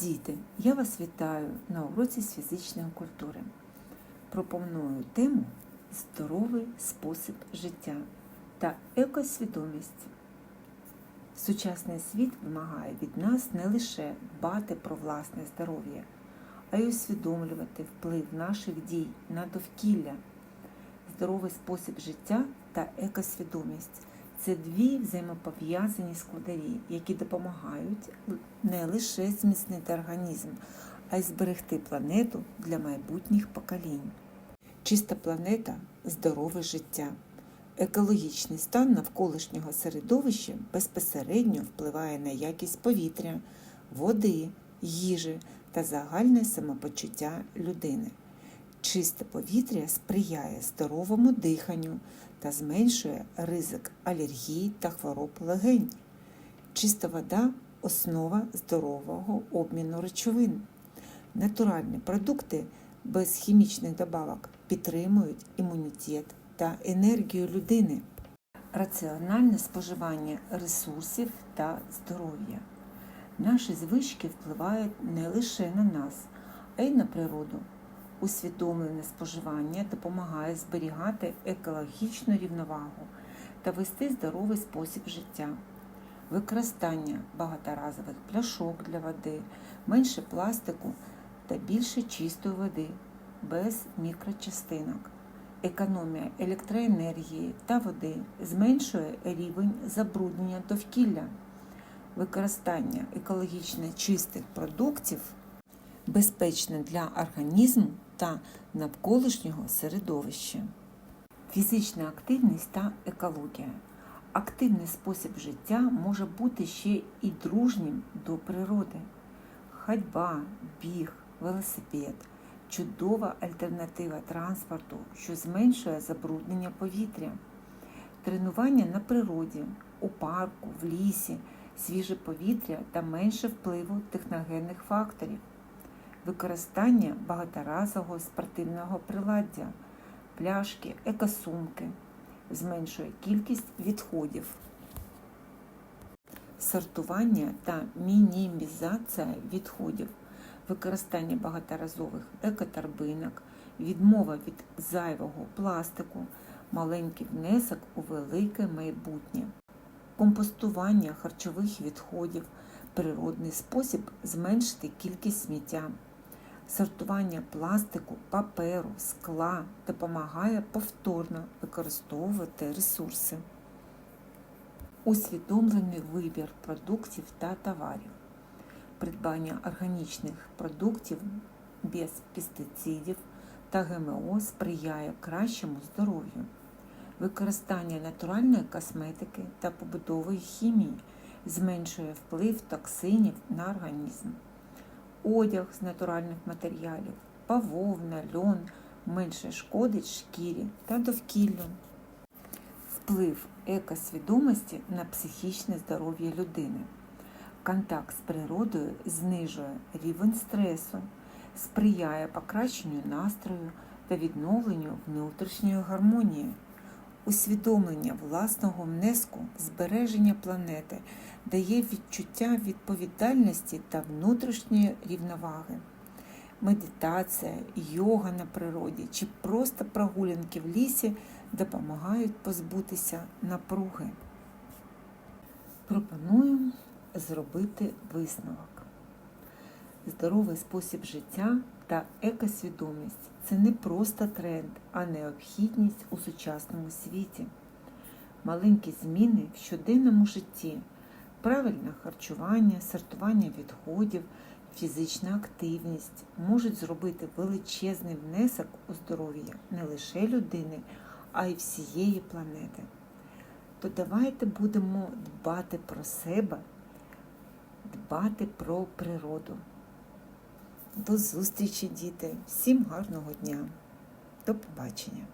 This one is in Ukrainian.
Діти, я вас вітаю на уроці з фізичної культури. Пропоную тему здоровий спосіб життя та екосвідомість. Сучасний світ вимагає від нас не лише дбати про власне здоров'я, а й усвідомлювати вплив наших дій на довкілля. Здоровий спосіб життя та екосвідомість це дві взаємопов'язані складові, які допомагають не лише зміцнити організм, а й зберегти планету для майбутніх поколінь. Чиста планета здорове життя. Екологічний стан навколишнього середовища безпосередньо впливає на якість повітря, води, їжі та загальне самопочуття людини. Чисте повітря сприяє здоровому диханню та зменшує ризик алергії та хвороб легень. Чиста вода основа здорового обміну речовин. Натуральні продукти без хімічних добавок підтримують імунітет та енергію людини. Раціональне споживання ресурсів та здоров'я. Наші звички впливають не лише на нас, а й на природу. Усвідомлене споживання допомагає зберігати екологічну рівновагу та вести здоровий спосіб життя. Використання багаторазових пляшок для води, менше пластику та більше чистої води без мікрочастинок. Економія електроенергії та води зменшує рівень забруднення довкілля. Використання екологічно чистих продуктів безпечне для організму та навколишнього середовища. Фізична активність та екологія. Активний спосіб життя може бути ще і дружнім до природи. Ходьба, біг, велосипед чудова альтернатива транспорту, що зменшує забруднення повітря. Тренування на природі, у парку, в лісі, свіже повітря та менше впливу техногенних факторів використання багаторазового спортивного приладдя, пляшки, екосумки, зменшує кількість відходів. Сортування та мінімізація відходів, використання багаторазових екоторбинок, відмова від зайвого пластику, маленький внесок у велике майбутнє, компостування харчових відходів, природний спосіб зменшити кількість сміття. Сортування пластику, паперу, скла допомагає повторно використовувати ресурси. Усвідомлений вибір продуктів та товарів. Придбання органічних продуктів без пестицидів та ГМО сприяє кращому здоров'ю. Використання натуральної косметики та побутової хімії зменшує вплив токсинів на організм одяг з натуральних матеріалів, бавовна, льон менше шкодить шкірі та довкіллю. Вплив екосвідомості на психічне здоров'я людини. Контакт з природою знижує рівень стресу, сприяє покращенню настрою та відновленню внутрішньої гармонії. Усвідомлення власного внеску збереження планети дає відчуття відповідальності та внутрішньої рівноваги. Медитація, йога на природі чи просто прогулянки в лісі допомагають позбутися напруги. Пропоную зробити висновок. Здоровий спосіб життя та екосвідомість це не просто тренд, а необхідність у сучасному світі. Маленькі зміни в щоденному житті, правильне харчування, сортування відходів, фізична активність можуть зробити величезний внесок у здоров'я не лише людини, а й всієї планети. То давайте будемо дбати про себе, дбати про природу. До зустрічі, діти! Всім гарного дня! До побачення!